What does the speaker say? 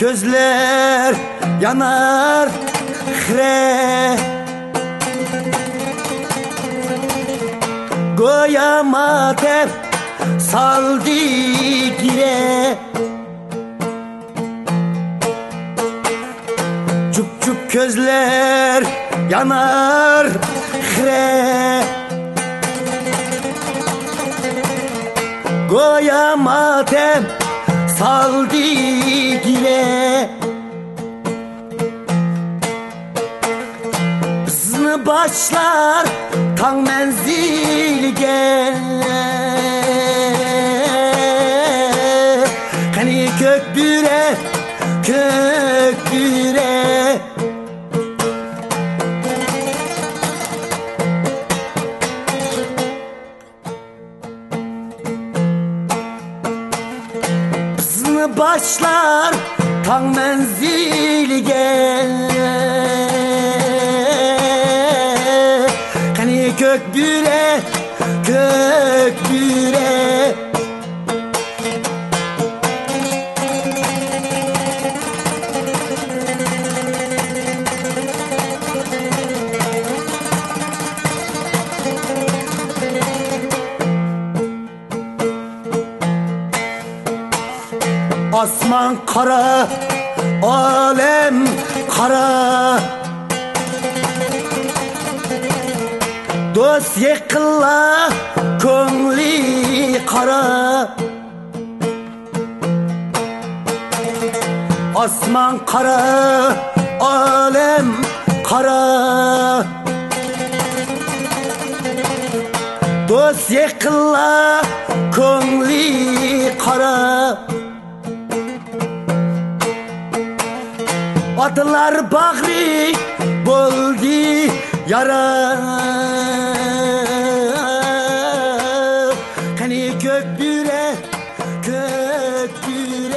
közler yanar hre Koyamadım saldı gire Çup çup közler yanar hre Koyamadım saldı gire Hızlı başlar tan menzilge. Hani kökbüre kökbüre Başlar tan menzilge Hani kökbüre kökbüre Asman kara, alem kara. Dost yıkıla, köngli kara. Asman kara, alem kara. Dost yıkıla, köngli kara Batılar bahri buldu yara. Hani kökbüre kökbüre